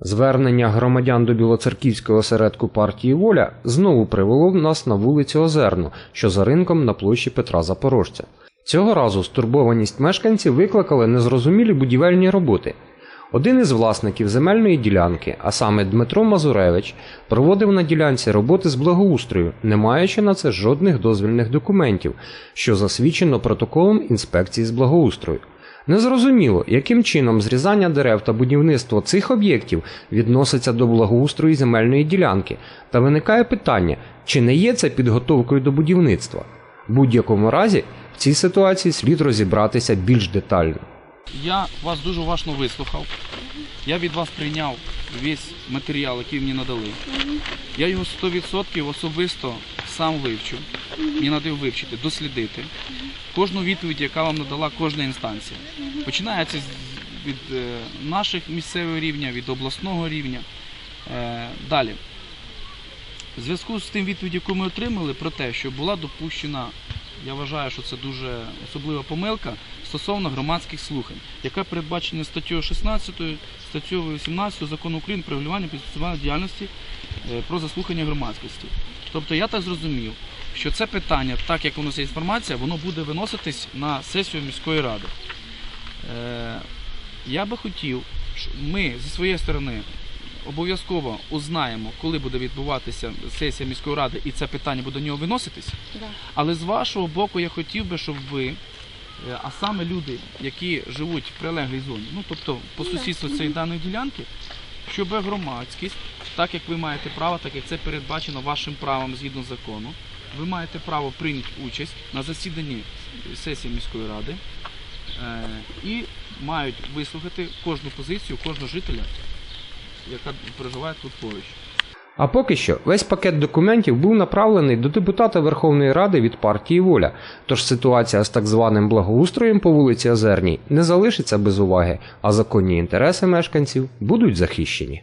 Звернення громадян до Білоцерківського осередку партії Воля знову привело нас на вулицю Озерну, що за ринком на площі Петра Запорожця. Цього разу стурбованість мешканців викликали незрозумілі будівельні роботи. Один із власників земельної ділянки, а саме Дмитро Мазуревич, проводив на ділянці роботи з благоустрою, не маючи на це жодних дозвільних документів, що засвідчено протоколом інспекції з благоустрою. Незрозуміло, яким чином зрізання дерев та будівництво цих об'єктів відноситься до благоустрою земельної ділянки, та виникає питання, чи не є це підготовкою до будівництва. В будь-якому разі в цій ситуації слід розібратися більш детально. Я вас дуже уважно вислухав. Я від вас прийняв весь матеріал, який мені надали. Я його 100% особисто сам вивчу. Мені треба вивчити, дослідити. Кожну відповідь, яка вам надала кожна інстанція. Починається від е, наших місцевого рівня, від обласного рівня. Е, далі. В зв'язку з тим відповідь, яку ми отримали, про те, що була допущена, я вважаю, що це дуже особлива помилка стосовно громадських слухань, яка передбачена статтею 16, статтею 18 закону України про регулювання підприємної діяльності е, про заслухання громадськості. Тобто я так зрозумів, що це питання, так як воно є інформація, воно буде виноситись на сесію міської ради. Е, Я би хотів, щоб ми зі своєї сторони обов'язково узнаємо, коли буде відбуватися сесія міської ради, і це питання буде до нього виноситись. Да. Але з вашого боку я хотів би, щоб ви, е, а саме люди, які живуть в прилеглій зоні, ну тобто по Ну, сусідству цієї даної ділянки, щоб громадськість, так як ви маєте право, так як це передбачено вашим правом згідно закону, ви маєте право прийняти участь на засіданні сесії міської ради е, і мають вислухати кожну позицію, кожного жителя, яка проживає тут поруч. А поки що весь пакет документів був направлений до депутата Верховної Ради від партії Воля. Тож ситуація з так званим благоустроєм по вулиці Озерній не залишиться без уваги, а законні інтереси мешканців будуть захищені.